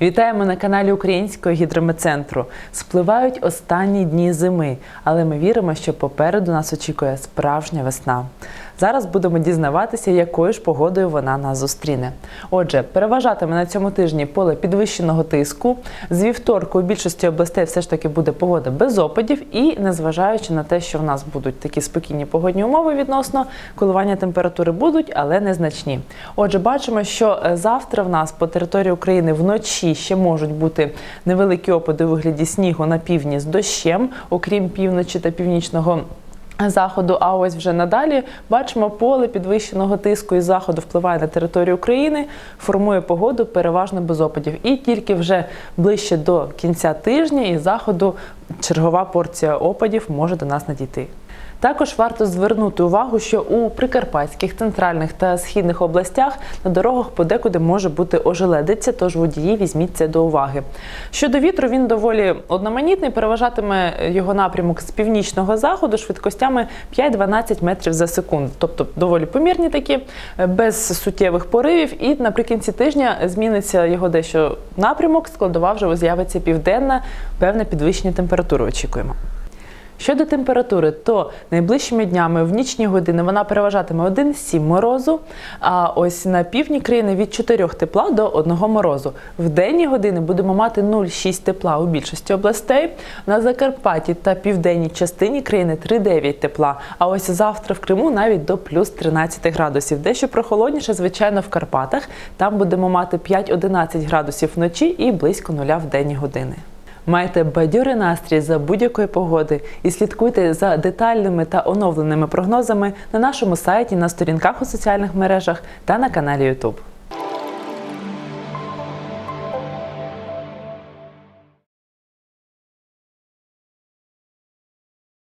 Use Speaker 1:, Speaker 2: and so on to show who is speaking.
Speaker 1: Вітаємо на каналі Українського гідрометцентру. Спливають останні дні зими, але ми віримо, що попереду нас очікує справжня весна. Зараз будемо дізнаватися, якою ж погодою вона нас зустріне. Отже, переважатиме на цьому тижні поле підвищеного тиску. З вівторку у більшості областей все ж таки буде погода без опадів, і незважаючи на те, що в нас будуть такі спокійні погодні умови відносно коливання температури будуть, але незначні. Отже, бачимо, що е, завтра в нас по території України вночі ще можуть бути невеликі опади у вигляді снігу на півдні з дощем, окрім півночі та північного. Заходу, а ось вже надалі бачимо поле підвищеного тиску із заходу впливає на територію України, формує погоду переважно без опадів. І тільки вже ближче до кінця тижня із заходу чергова порція опадів може до нас надійти. Також варто звернути увагу, що у прикарпатських, центральних та східних областях на дорогах подекуди може бути ожеледиця, тож водії візьміть це до уваги. Щодо вітру, він доволі одноманітний, переважатиме його напрямок з північного заходу швидкостями 5-12 метрів за секунду, тобто доволі помірні такі, без суттєвих поривів. І наприкінці тижня зміниться його дещо напрямок, складова вже з'явиться південна, певне підвищення температури очікуємо. Щодо температури, то найближчими днями в нічні години вона переважатиме 1,7 морозу, а ось на півдні країни від 4 тепла до 1 морозу. В денні години будемо мати 0,6 тепла у більшості областей. На Закарпатті та південній частині країни 3,9 тепла. А ось завтра в Криму навіть до плюс 13 градусів. Дещо прохолодніше, звичайно, в Карпатах. Там будемо мати 5-11 градусів вночі і близько нуля в денні години. Майте бадьорий настрій за будь-якої погоди і слідкуйте за детальними та оновленими прогнозами на нашому сайті, на сторінках у соціальних мережах та на каналі YouTube.